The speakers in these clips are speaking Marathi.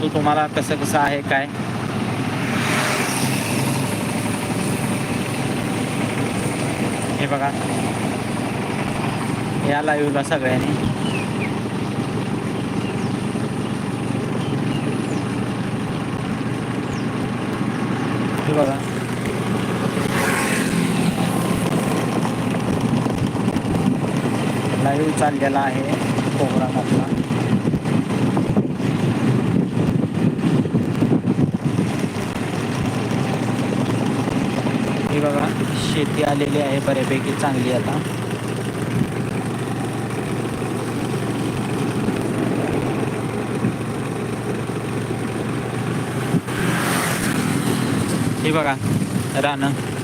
तो तुम्हाला कसं कसं आहे काय? हे बघा. या लाईव्हला सगळ्यांनी. हे बघा. लाईव्ह चाललेला आहे प्रोग्राम आपला हे बघा शेती आलेली आहे बऱ्यापैकी चांगली आता. हे बघा रानं.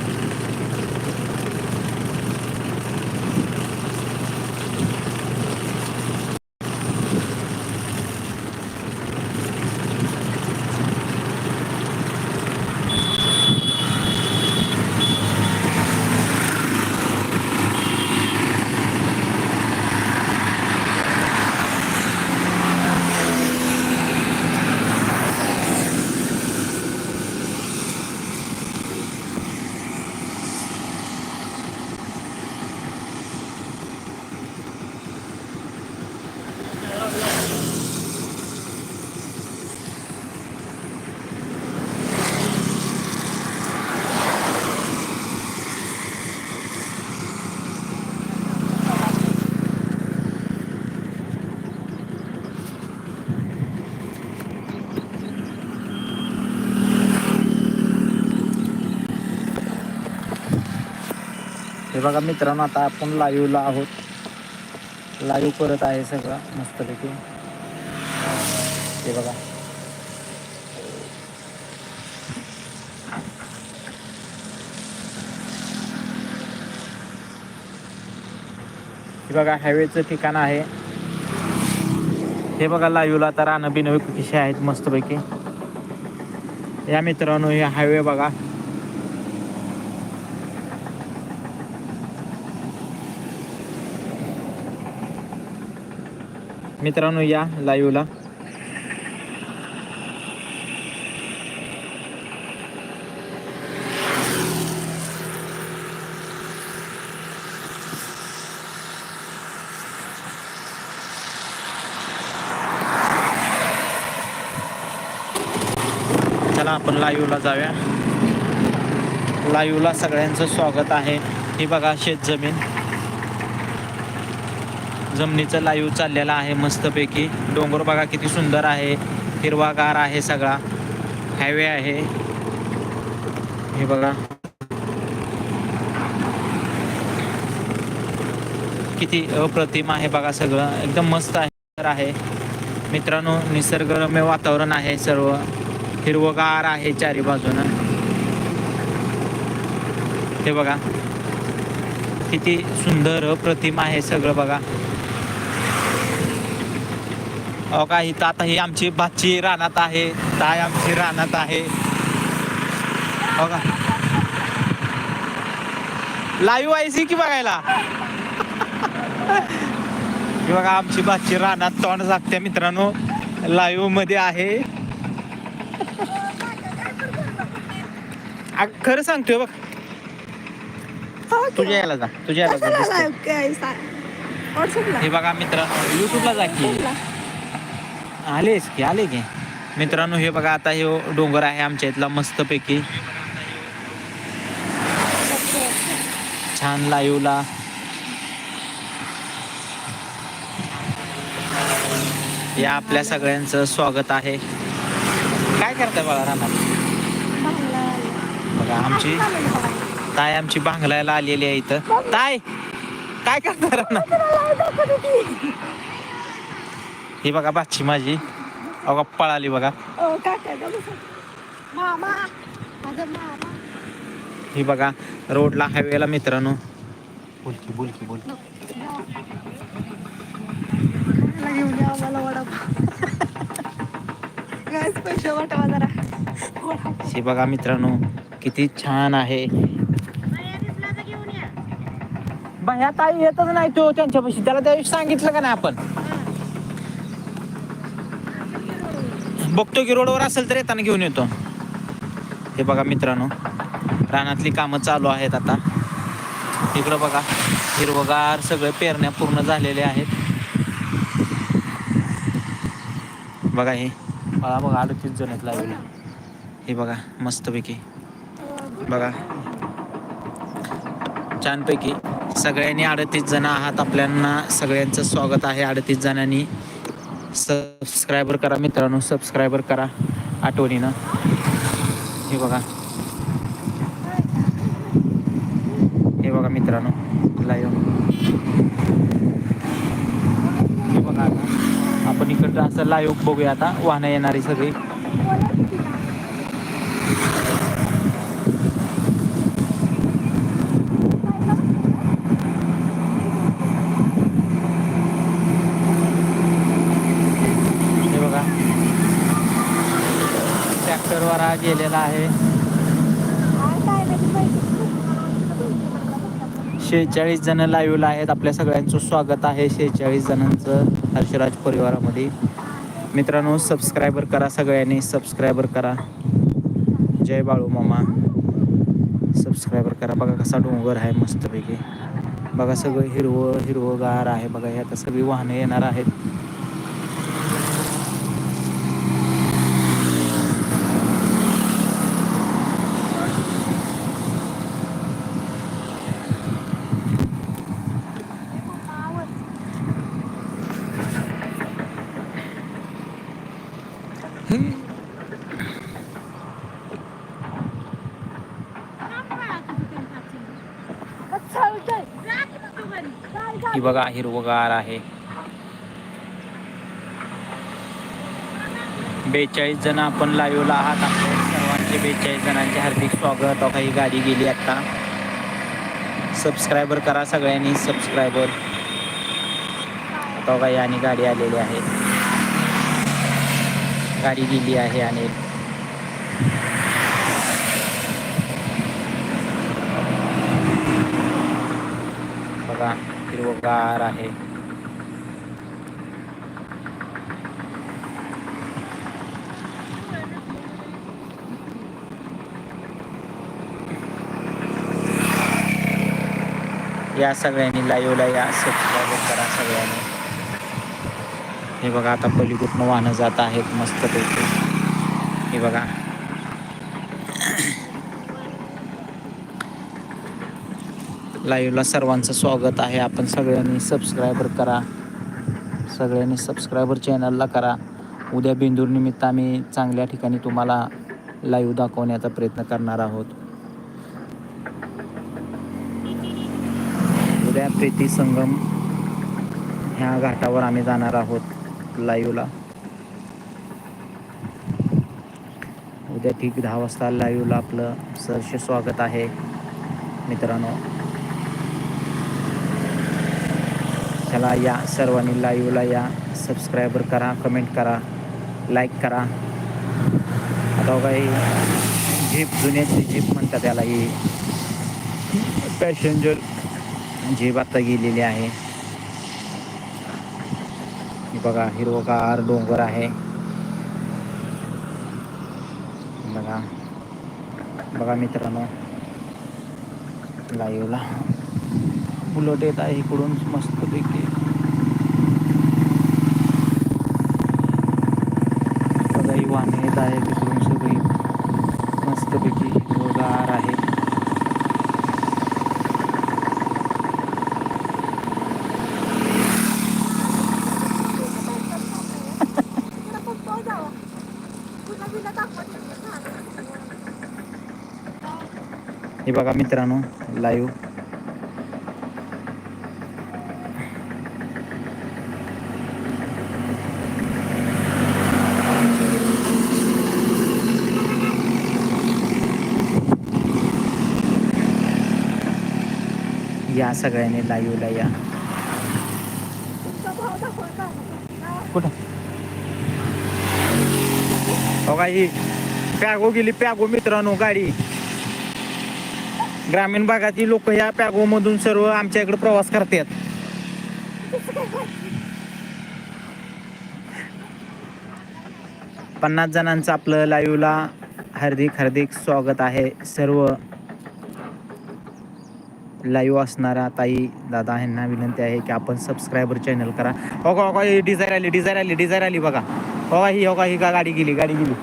बघा मित्रांनो आता आपण लाईव्हला आहोत. लाईव्ह करत आहे सगळं मस्तपैकी. हे बघा. हे बघा हायवेचं ठिकाण आहे. हे बघा लाईव्हला आता रानं बिनवे कशी आहेत मस्तपैकी. या मित्रांनो हे हायवे बघा. मित्रांनो या लाईव्हला चला आपण लाईव्हला जाऊया. लाईव्हला सगळ्यांचं स्वागत आहे. ही बघा शेत जमीन जमिनीचं लाईव्ह चाललेलं आहे मस्तपैकी. डोंगर बघा किती सुंदर आहे. हिरवागार आहे सगळा. हायवे आहे. हे बघा. किती अप्रतिम आहे बघा सगळं. एकदम मस्त आहे. आहे. मित्रांनो निसर्गरम्य वातावरण आहे सर्व. हिरवगार आहे चारी बाजूनं. हे बघा. किती सुंदर अप्रतिम आहे सगळं बघा. अहो का इथं आता ही आमची भाची रानात आहे ताय आमची रानात आहे. हो का लाईव्ह आहे की बघायला? ही बघा आमची भाची रानात तोंड जागते मित्रांनो. लाईव्हमध्ये आहे. खरं सांगतोय बघ. तुझ्या याला जा तुझ्या याला जा. हे बघा मित्रांनो युट्यूबला जा की. आलेस की आले की? मित्रांनो हे बघा आता हे डोंगर आहे आमच्या इथला मस्तपैकी. छान लाईव्हला. या आपल्या सगळ्यांचं स्वागत आहे. काय करताय बघा राणा बघा आमची ताय आमची बांगलायला आलेली आहे इथं. ताय काय करताय राणा ही बघा बाची माझी. अगं पळाली बघा. मामा माझा मामा. ही बघा रोडला हायवेला मित्रांनो. बोलकी बोलकी बोल. हे बघा मित्रांनो किती छान आहे. बाया ताई येतच नाही तो त्यांच्यापाशी. त्याला त्या सांगितलं का नाही आपण? बघतो की रोडवर असेल तर येताना घेऊन येतो. हे बघा मित्रांनो रानातली कामं चालू आहेत आता. इकडं बघा हिरवगार सगळे पेरण्या पूर्ण झालेल्या आहेत. बघा हे. बघा बघा अडतीस जण आहेत लावले. हे बघा मस्तपैकी. बघा. छानपैकी. सगळ्यांनी अडतीस जण आहात आपल्यांना. सगळ्यांचं स्वागत आहे अडतीस जणांनी. सबस्क्रायबर करा मित्रांनो सबस्क्रायबर करा आठवणीनं. हे बघा. हे बघा मित्रांनो लाईव्ह हे बघा आपण इकडचं असं लाईव्ह बघूया आता. वाहनं येणारी सगळी हे बघा केलेला आहे. शेहेचाळीस जण लाईव्हला आहेत. आपल्या सगळ्यांचं स्वागत आहे. शेहेचाळीस जणांचं हर्षराज परिवारामध्ये. मित्रांनो सबस्क्रायबर करा सगळ्यांनी. सबस्क्रायबर करा. जय बाळू मामा. सबस्क्रायबर करा. बघा कसा डोंगर आहे मस्तपैकी. बघा सगळं हिरवं हिरवंगार आहे. बघा हे आता सगळी वाहनं येणार आहेत. ही बघा हिरवगार आहे. बेचाळीस जण आपण लाईव्हला आहात. आपल्या सर्वांचे बेचाळीस जणांचे हार्दिक स्वागत. अहो ही गाडी गेली आता. सबस्क्रायबर करा सगळ्यांनी सबस्क्रायबर आता काही आणि गाडी आलेली आहे. गाडी गेली आहे आणि बघा हिरवगार आहे या सगळ्यांनी लाईव्हला या सबस्क्राईब करा सगळ्यांनी हे बघा आता पलीकडनं वाहनं जात आहेत मस्तपैकी हे बघा लाईव्हला सर्वांचं स्वागत आहे. आपण सगळ्यांनी सबस्क्रायबर करा. सगळ्यांनी सबस्क्रायबर चॅनलला करा. उद्या बिंदूरनिमित्त आम्ही चांगल्या ठिकाणी तुम्हाला लाईव्ह दाखवण्याचा प्रयत्न करणार आहोत. उद्या प्रीती संगम ह्या घाटावर आम्ही जाणार आहोत लाईव्हला उद्या ठीक दहा वाजता लाईव्हला आपलं सरसे स्वागत आहे. मित्रांनो चला या सर्वांनी लाईव्हला या सबस्क्रायबर करा कमेंट करा लाईक करा. आता काही जीप, जुन्याची जीप म्हणतात त्याला ही. पॅसेंजर जीप आता गेलेली आहे. बघा, हिरवगार डोंगर आहे. बघा. बघा मित्रांनो. लाईव्हला बुलट येत आहे इकडून मस्तपैकी हे बघा मित्रांनो लाईव्ह या सगळ्यांनी लाईव्हला या कुठं? हो का ही पॅगो गेली पॅगो मित्रांनो गाडी. ग्रामीण भागातील लोक या पॅगो मधून सर्व आमच्या इकडे प्रवास करतात. पन्नास जणांचं आपलं लाईव्हला हार्दिक हार्दिक स्वागत आहे. सर्व लाईव्ह असणाऱ्या ताई दादा यांना विनंती आहे की आपण सबस्क्रायबर चॅनल करा. हो का हो का ही डिझायर आली डिझायर आली डिझायर आली बघा. हो का ही हो का ही का गाडी गेली गाडी गेली.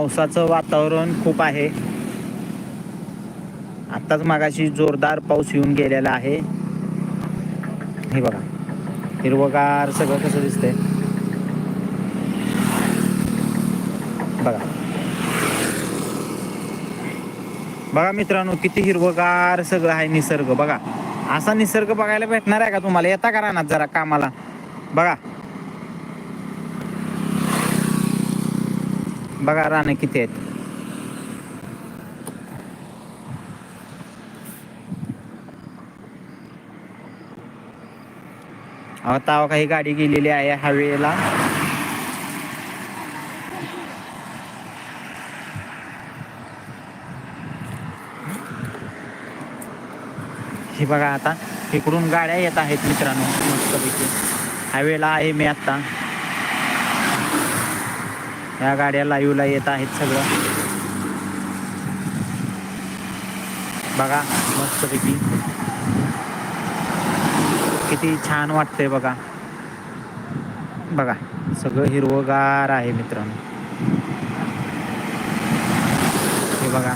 पावसाचं वातावरण खूप आहे. आत्ताच मागाशी जोरदार पाऊस येऊन गेलेला आहे. हे बघा हिरवगार सगळं कसं दिसतंय. बघा. बघा मित्रांनो किती हिरवगार सगळं आहे निसर्ग. बघा असा निसर्ग बघायला भेटणार आहे का तुम्हाला? येता का ना जरा कामाला? बघा. बघा राणे किती आहेत. आता काही गाडी गेलेली आहे हायवेला हे बघा आता इकडून गाड्या येत आहेत मित्रांनो मस्तपैकी. हायवेला आहे मी आत्ता. या गाड्या लाईव्हला येत आहेत सगळं. बघा मस्तपैकी. किती छान वाटतंय बघा. बघा सगळं हिरवगार आहे मित्रांनो. हे बघा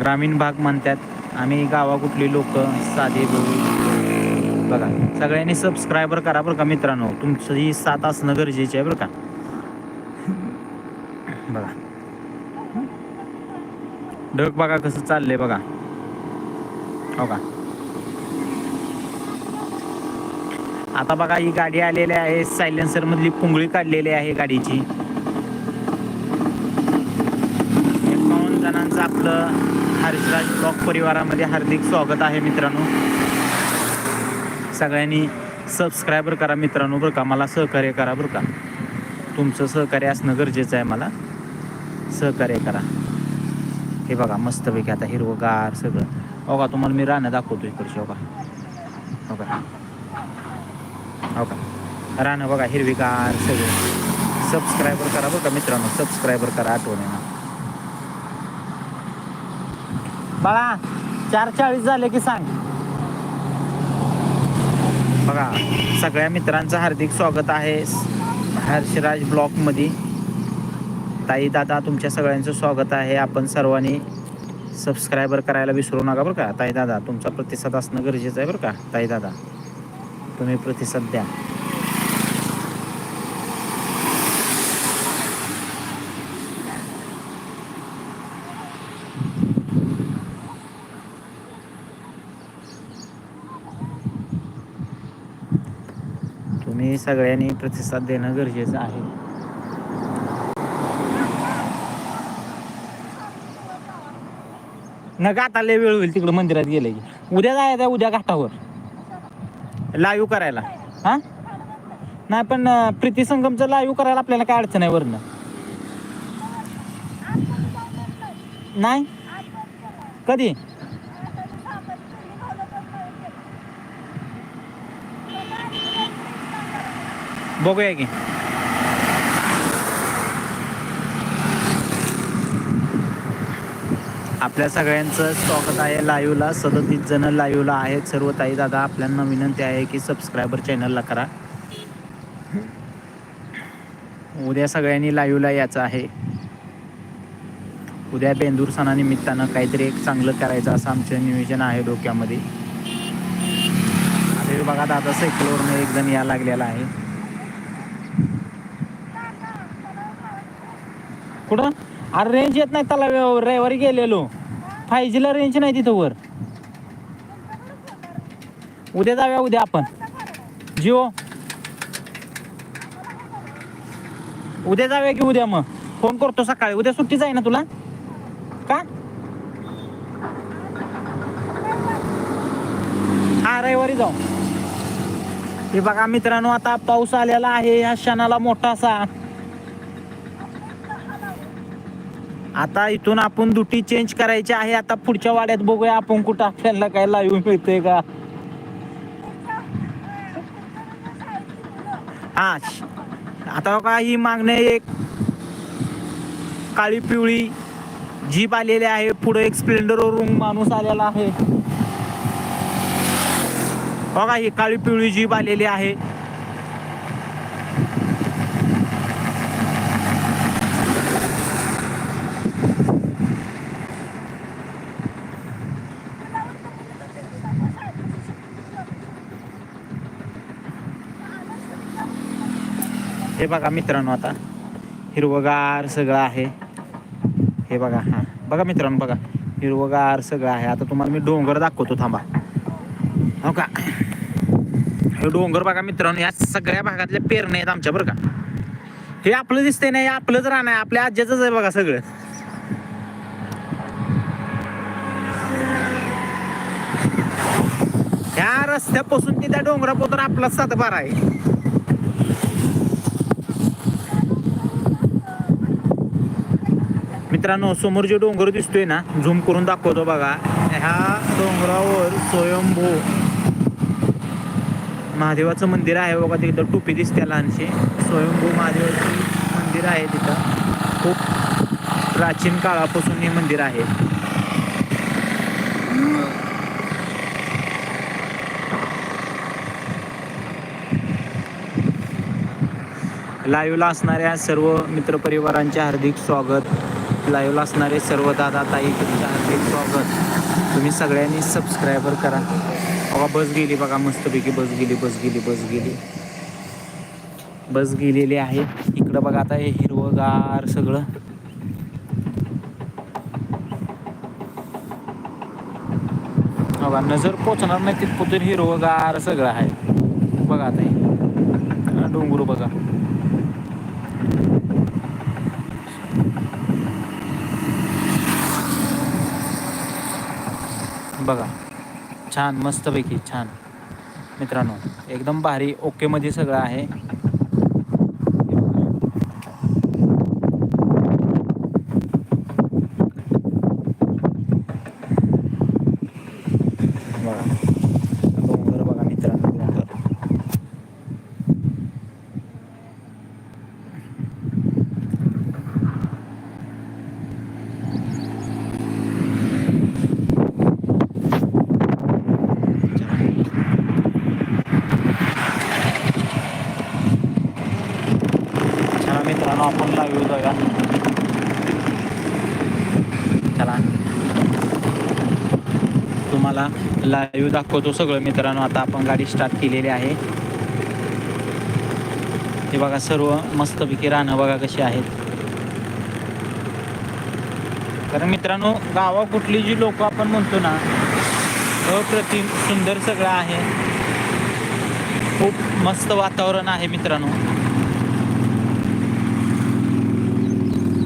ग्रामीण भाग म्हणतात आम्ही गावा कुठली लोक साधे बघा सगळ्यांनी सबस्क्रायबर करा बरं का मित्रांनो. तुमचं ही साथ असणं गरजेचं आहे बरं का. ढग बघा कसं चाललंय बघा. हो का? आता बघा ही गाडी आलेली आहे सायलेन्सर मधली पुंगळी काढलेली आहे गाडीची. एकावन्न जणांचं आपलं हर्षराज ब्लॉक परिवारामध्ये हार्दिक स्वागत आहे मित्रांनो. सगळ्यांनी सबस्क्रायबर करा मित्रांनो बरं का मला सहकार्य करा बरं का. तुमचं सहकार्य असणं गरजेचं आहे मला. सहकार्य करा. हे बघा मस्तपैकी आता हिरवगार सगळं. हो का तुम्हाला मी रानं दाखवतो इकडची हो का हो का हो का रानं बघा हिरवीगार सगळं. सबस्क्रायबर करा बरं का मित्रांनो? सबस्क्रायबर करा आठवणीनं बाळा चार चाळीस झाले की सांग. बघा सगळ्या मित्रांचं हार्दिक स्वागत आहे. हर्षराज ब्लॉकमध्ये ताई दादा तुमच्या सगळ्यांचं स्वागत आहे. आपण सर्वांनी सबस्क्रायबर करायला विसरू नका बरं का. ताई दादा तुमचा प्रतिसाद असणं गरजेचं आहे बरं का? ताई दादा तुम्ही प्रतिसाद द्या. तुम्ही सगळ्यांनी प्रतिसाद देणं गरजेचं आहे. नका आता लय वेळ होईल तिकडं मंदिरात गेलं की. उद्या जायचं आहे उद्या घाटावर. लाईव्ह करायला. हा? नाही पण प्रीती संगमचं लाईव्ह करायला आपल्याला काय अडचण आहे वरनं? नाही? कधी? बघूया की. आपल्या सगळ्यांचं स्वागत आहे लाईव्हला. सदतीस जण लाईव्हला आहेत. सर्व ताई दादा आपल्याला विनंती आहे की सबस्क्रायबर चॅनलला करा. उद्या सगळ्यांनी लाईव्हला यायचं आहे. उद्या बेंदूर सणानिमित्तानं काहीतरी एक चांगलं करायचं असं आमचं नियोजन आहे डोक्यामध्ये. आता बघा दादा सायकलवरून एक जण या लागलेला आहे. कुठं? अरे रेंज येत नाही त्याला रविवारी गेलेलो. फाय जीला रेंज नाही तिथं वर. उद्या जाऊया उद्या आपण. जिओ. उद्या जाऊया की उद्या मग. फोन करतो सकाळी. उद्या सुट्टीच आहे ना तुला? का? हा रविवारी जाऊ. हे बघा मित्रांनो आता पाऊस आलेला आहे. ह्या क्षणाला मोठा असा. आता इथून आपण दुटी चेंज करायची आहे. आता पुढच्या वाड्यात बघूया आपण कुठं आपल्याला काय लाईव्ह मिळतंय का. हा आता का ही मागणे एक काळी पिवळी जीप आलेली आहे. पुढे एक स्प्लेंडरवरून माणूस आलेला आहे. बघा ही काळी पिवळी जीप आलेली आहे. हे बघा मित्रांनो आता. हिरवगार सगळं आहे. हे बघा हां. बघा मित्रांनो बघा. हिरवगार सगळं आहे. आता तुम्हाला मी डोंगर दाखवतो थांबा. हो का? हे डोंगर बघा मित्रांनो या सगळ्या भागातल्या पेरणे आहेत आमच्या बरं का? हे आपलं दिसतंय नाही आपलंच राहणं आहे आपल्या आज्याच आहे बघा सगळं. ह्या रस्त्यापासून ते त्या डोंगरापासून आपला सातबारा आहे. मित्रांनो समोर जे डोंगर दिसतोय ना झूम करून दाखवतो बघा. ह्या डोंगरावर स्वयंभू महादेवाचं मंदिर आहे बघा तिथं टोपी दिसते लहानशी. स्वयंभू महादेवाचं मंदिर आहे तिथं. खूप प्राचीन काळापासून हे मंदिर आहे. लाईव्हला असणाऱ्या सर्व मित्रपरिवारांचे हार्दिक स्वागत. लाईव्हला असणारे सर्व दादा ताई तुमचं हार्दिक स्वागत. तुम्ही सगळ्यांनी सबस्क्रायबर करा. बघा बस गेली बघा मस्तपैकी बस गेली बस गेली बस गेली. बस गेलेली आहे. इकडं बघा आता हे हिरवगार सगळं. बघा नजर पोचणार नाही तिथपर्यंत हिरवगार सगळं आहे. बघा आता हे डोंगर बघा. बघा. छान मस्तपैकी छान. मित्रांनो एकदम भारी ओकेमध्ये सगळं आहे बघा डोंगर बघा मित्रांनो डोंगर चला मित्रांनो आपण लाईव्ह जाऊया चला तुम्हाला लाईव्ह दाखवतो. सगळं मित्रांनो आता आपण गाडी स्टार्ट केलेली आहे. हे बघा सर्व मस्तपैकी राहणं बघा कशी आहेत. कारण मित्रांनो गावा कुठली जी लोक आपण म्हणतो ना अप्रतिम सुंदर सगळं आहे. खूप मस्त वातावरण आहे मित्रांनो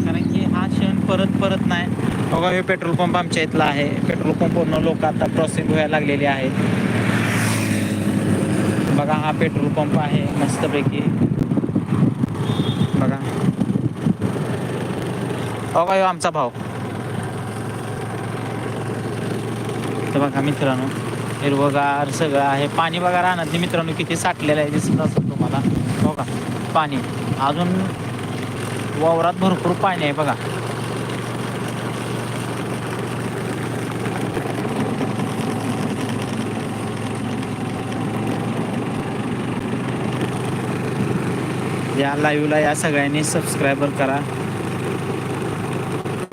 कारण की हा क्षण परत परत नाही. बघा हे पेट्रोल पंप आमच्या इथला आहे. पेट्रोल पंपवरनं लोक आता क्रॉसिंग व्हायला लागलेले आहेत. बघा हा पेट्रोल पंप आहे मस्तपैकी. बघा. अगा यो आमचा भाव. तर बघा मित्रांनो हिरवगार सगळं आहे. पाणी बघा राहणार मित्रांनो किती साठलेलं आहे दिसत असं तुम्हाला. हो का पाणी. अजून वावरात भरपूर पाणी आहे बघा. या लाईव्हला या सगळ्यांनी सबस्क्रायबर करा.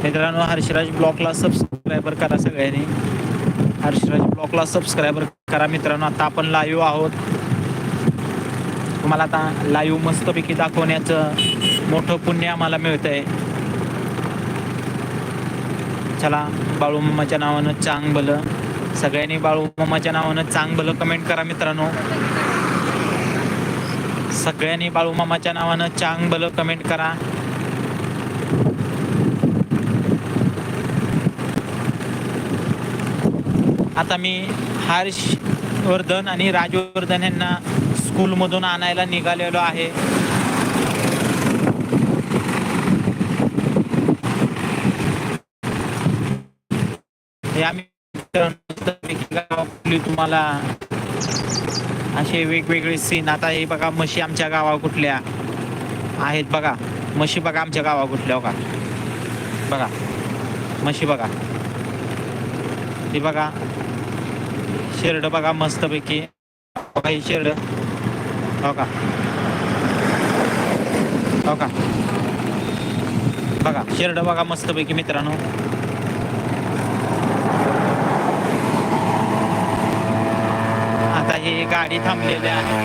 मित्रांनो हर्षराज ब्लॉकला सबस्क्रायबर करा सगळ्यांनी. हर्षराज ब्लॉकला सबस्क्रायबर करा मित्रांनो. आता आपण लाईव्ह आहोत. तुम्हाला आता लाईव्ह मस्तपैकी दाखवण्याचं मोठं पुण्य आम्हाला मिळतंय. चला चला बाळूमामाच्या नावानं चांग भलं सगळ्यांनी बाळूमामाच्या नावानं चांग भलं कमेंट करा मित्रांनो. सगळ्यांनी बाळूमामाच्या नावानं चांग बल कमेंट करा. आता मी हर्ष वर्धन आणि राजवर्धन यांना स्कूलमधून आणायला निघालेलो आहे. आम्ही तुम्हाला असे वेगवेगळे सीन आता हे बघा म्हशी आमच्या गावा कुठल्या आहेत बघा. म्हशी बघा आमच्या गावा कुठल्या हो बघा बघा. म्हशी बघा. हे बघा. शेरड बघा मस्तपैकी. बघा ही शेरड. हो का? हो का? बघा शेरड बघा मस्तपैकी मित्रांनो. आहे गाडी थांबलेली आहे.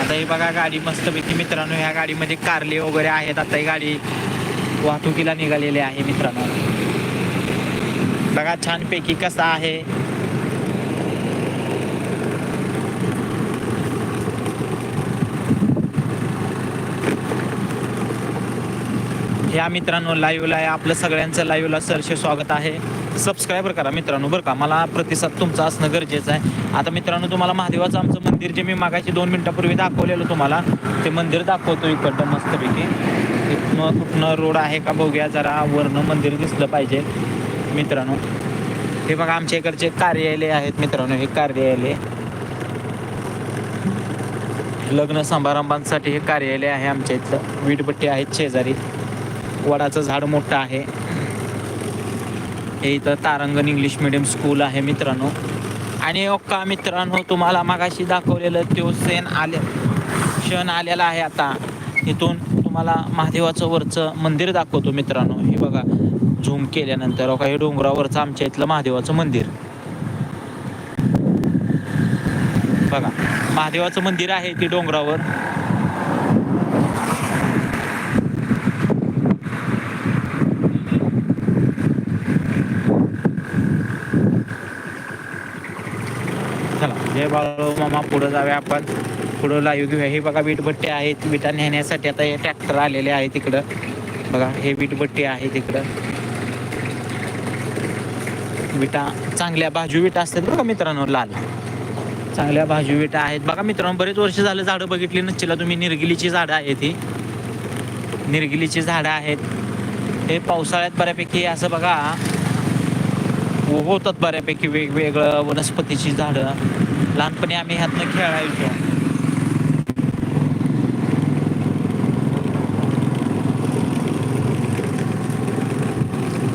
आता ही बघा गाडी मस्तपैकी मित्रांनो ह्या गाडीमध्ये कारले वगैरे आहेत. आता ही गाडी वाहतुकीला निघालेली आहे मित्रांनो. बघा छानपैकी कसा आहे. या मित्रांनो लाईव्हला आहे आपलं सगळ्यांचं लाईव्हला सरसे स्वागत आहे. सबस्क्रायबर करा मित्रांनो बरं का? मला प्रतिसाद तुमचा असणं गरजेचं आहे. आता मित्रांनो तुम्हाला महादेवाचं आमचं मंदिर जे मी मागायची दोन मिनिटापूर्वी दाखवलेलं तुम्हाला. ते मंदिर दाखवतो इकडं मस्तपैकी. इथनं कुठनं रोड आहे का बघूया जरा. वरनं मंदिर दिसलं पाहिजे मित्रांनो. हे बघा आमच्या इकडचे कार्यालय आहेत मित्रांनो. हे कार्यालय. लग्न समारंभांसाठी हे कार्यालय आहे आमच्या इथलं. वीटभट्टी आहेत शेजारी. वडाचं झाड मोठं आहे. हे इथं तारंगण इंग्लिश मिडियम स्कूल आहे मित्रांनो. आणि ओक्का मित्रांनो तुम्हाला मागाशी दाखवलेलं तो सेन आले क्षण आलेला आहे आता. इथून तुम्हाला महादेवाचं वरचं मंदिर दाखवतो मित्रांनो. हे बघा झूम केल्यानंतर ओका हे डोंगरावरचं आमच्या इथलं महादेवाचं मंदिर. बघा महादेवाचं मंदिर आहे ते डोंगरावर चला जय बाळू मामा पुढं जाऊया आपण. पुढं लाईव्ह घेऊया. हे बघा वीटभट्टी आहेत. विटा नेण्यासाठी आता हे ट्रॅक्टर आलेले आहे तिकडं. बघा हे वीटभट्टी आहे तिकडं. विटा चांगल्या भाजू विटा असतात बघा मित्रांनो लाल. चांगल्या भाजू विटा आहेत. बघा मित्रांनो बरेच वर्ष झालं झाडं बघितली नसतील तुम्ही. निर्गिलीची झाडं आहेत ही. निर्गिलीची झाडं आहेत. हे पावसाळ्यात बऱ्यापैकी असं बघा हो, होतात बऱ्यापैकी वेगवेगळं वनस्पतीची झाडं. लहानपणी आम्ही ह्यातनं खेळायचो.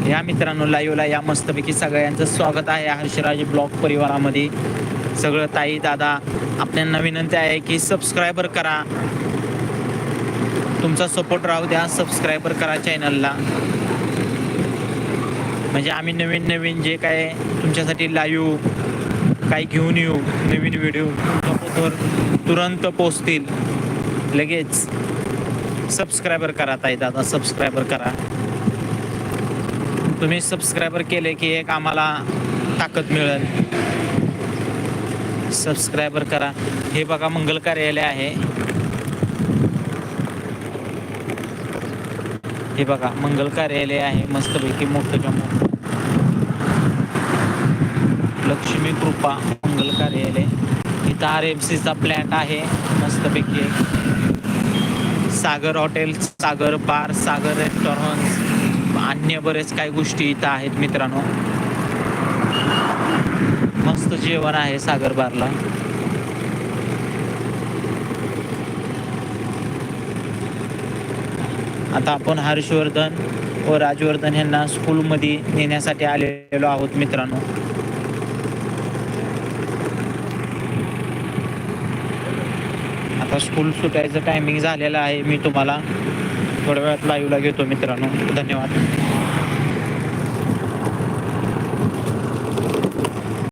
या मित्रांनो लाईव्हला या मस्तपैकी सगळ्यांचं स्वागत आहे. हर्षराज ब्लॉग परिवारामध्ये. सगळं ताई दादा आपल्याला विनंती आहे की सबस्क्रायबर करा. तुमचा सपोर्ट राहू द्या. सबस्क्रायबर करा चॅनलला म्हणजे आम्ही नवीन नवीन जे काय तुमच्यासाठी लाईव्ह काय घेऊन येऊ? नवीन व्हिडिओ तुमच्याबरोबर तुरंत पोचतील. लगेच. सबस्क्रायबर करा ताई दादा सबस्क्रायबर करा. तुम्ही सबस्क्रायबर केले की एक आम्हाला ताकद मिळेल. सबस्क्रायबर करा. हे बघा मंगल कार्यालय आहे. हे बघा मंगल कार्यालय आहे. मस्तपैकी मोठं मोठं लक्ष्मी कृपा मंगल कार्यालय. इथं आर एम सीचा प्लॅट आहे मस्तपैकी. सागर हॉटेल सागर बार सागर रेस्टॉरंट अन्य बरेच काही गोष्टी इथं आहेत मित्रांनो. मस्त जेवण आहे सागर बारला आता आपण हर्षवर्धन व राजवर्धन यांना स्कूलमध्ये नेण्यासाठी आलेलो आहोत मित्रांनो. आता स्कूल सुटायचं टायमिंग झालेलं आहे मी तुम्हाला थोड्या वेळात लाईव्हला घेतो मित्रांनो. धन्यवाद.